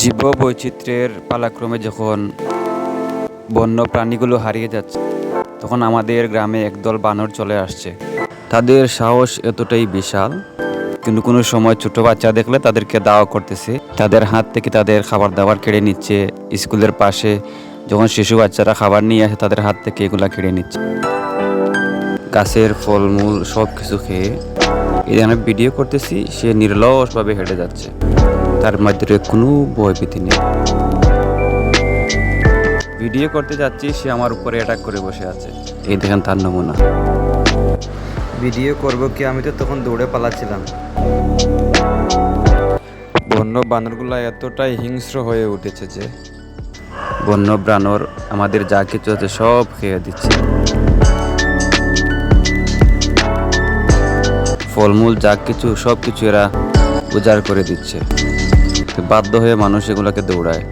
জীব বৈচিত্র্যের পালাক্রমে যখন বন্য প্রাণীগুলো হারিয়ে যাচ্ছে, তখন আমাদের গ্রামে একদল বানর চলে আসছে। তাদের সাহস এতটাই বিশাল, কিন্তু কোনো সময় ছোট বাচ্চা দেখলে তাদেরকে দাওয়া করতেছে। তাদের হাত থেকে তাদের খাবার দাবার কেড়ে নিচ্ছে। স্কুলের পাশে যখন শিশু বাচ্চারা খাবার নিয়ে আসে, তাদের হাত থেকে এগুলা কেড়ে নিচ্ছে। গাছের ফলমূল সব কিছু খেয়ে এখানে ভিডিও করতেছি, সে নির্লসভাবে হেঁটে যাচ্ছে। তার মধ্যে কোনো ভয়ভীতি নেই। ভিডিও করতে যাচ্ছি সে আমার উপরে অ্যাটাক করে বসে আছে। এই দেখেন তার নমুনা। ভিডিও করব কি আমি তো তখন দৌড়ে পালাচ্ছিলাম। বন্য বানরগুলো এতটাই হিংস্র হয়ে উঠেছে যে। বন্য বানর আমাদের যা কিছু আছে সব খেয়ে দিচ্ছে। ফলমূল যা কিছু সব কিছু এরা উজাড় করে দিচ্ছে। বাধ্য হয়ে মানুষ এগুলোকে দৌড়ায়।